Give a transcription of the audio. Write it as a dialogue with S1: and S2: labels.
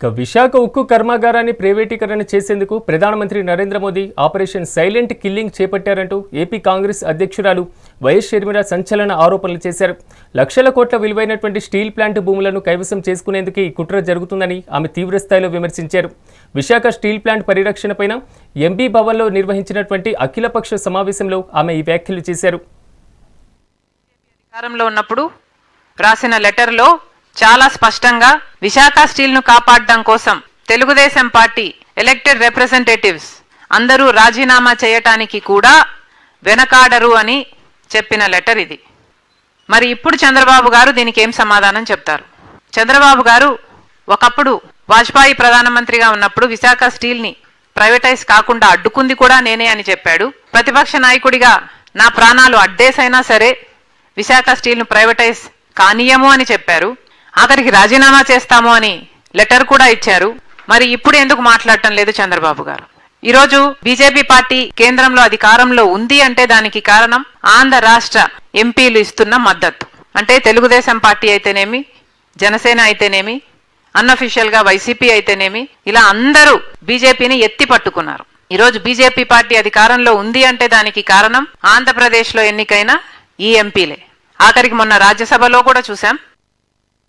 S1: ఇక విశాఖ ఉక్కు కర్మాగారాన్ని ప్రైవేటీకరణ చేసేందుకు ప్రధానమంత్రి Narendra Modi operation silent killing చేపట్టారంటూ AP Congress అధ్యక్షురాలు వైఎస్ షర్మిల సంచలన ఆరోపణలు చేశారు. లక్షల కోట్ల విలువైనటువంటి స్టీల్ ప్లాంట్ భూములను కైవసం చేసుకునేందుకు ఈ కుట్ర జరుగుతుందని ఆమె తీవ్రస్థాయిలో విమర్శించారు. విశాఖ స్టీల్ ప్లాంట్ పరిరక్షణపైన ఎంబీ భవన్లో నిర్వహించినటువంటి అఖిలపక్ష సమావేశంలో ఆమె ఈ వ్యాఖ్యలు చేశారు.
S2: అధికారంలో ఉన్నప్పుడు రాసిన లెటర్లో చాలా స్పష్టంగా విశాఖ స్టీల్ను కాపాడడం కోసం తెలుగుదేశం పార్టీ ఎలక్టెడ్ రిప్రజెంటేటివ్స్ అందరూ రాజీనామా చేయటానికి కూడా వెనకాడరు అని చెప్పిన లెటర్ ఇది. మరి ఇప్పుడు చంద్రబాబు గారు దీనికి ఏం సమాధానం చెప్తారు? చంద్రబాబు గారు ఒకప్పుడు వాజ్పేయి ప్రధానమంత్రిగా ఉన్నప్పుడు విశాఖ స్టీల్ని ప్రైవేటైజ్ కాకుండా అడ్డుకుంది కూడా నేనే అని చెప్పాడు. ప్రతిపక్ష నాయకుడిగా నా ప్రాణాలు అడ్డేసైనా సరే విశాఖ స్టీల్ను ప్రైవేటైజ్ కానీయము అని చెప్పారు. ఆఖరికి రాజీనామా చేస్తాము అని లెటర్ కూడా ఇచ్చారు. మరి ఇప్పుడు ఎందుకు మాట్లాడటం లేదు చంద్రబాబు గారు? ఈరోజు బీజేపీ పార్టీ కేంద్రంలో అధికారంలో ఉంది అంటే దానికి కారణం ఆంధ్ర రాష్ట్ర ఎంపీలు ఇస్తున్న మద్దతు. అంటే తెలుగుదేశం పార్టీ అయితేనేమి జనసేన అయితేనేమి అన్అఫీషియల్గా వైసీపీ అయితేనేమి ఇలా అందరూ బీజేపీని ఎత్తి పట్టుకున్నారు. ఈరోజు బీజేపీ పార్టీ అధికారంలో ఉంది అంటే దానికి కారణం ఆంధ్రప్రదేశ్లో ఎన్నికైన ఈ ఎంపీలే. ఆఖరికి మొన్న రాజ్యసభలో కూడా చూశాం.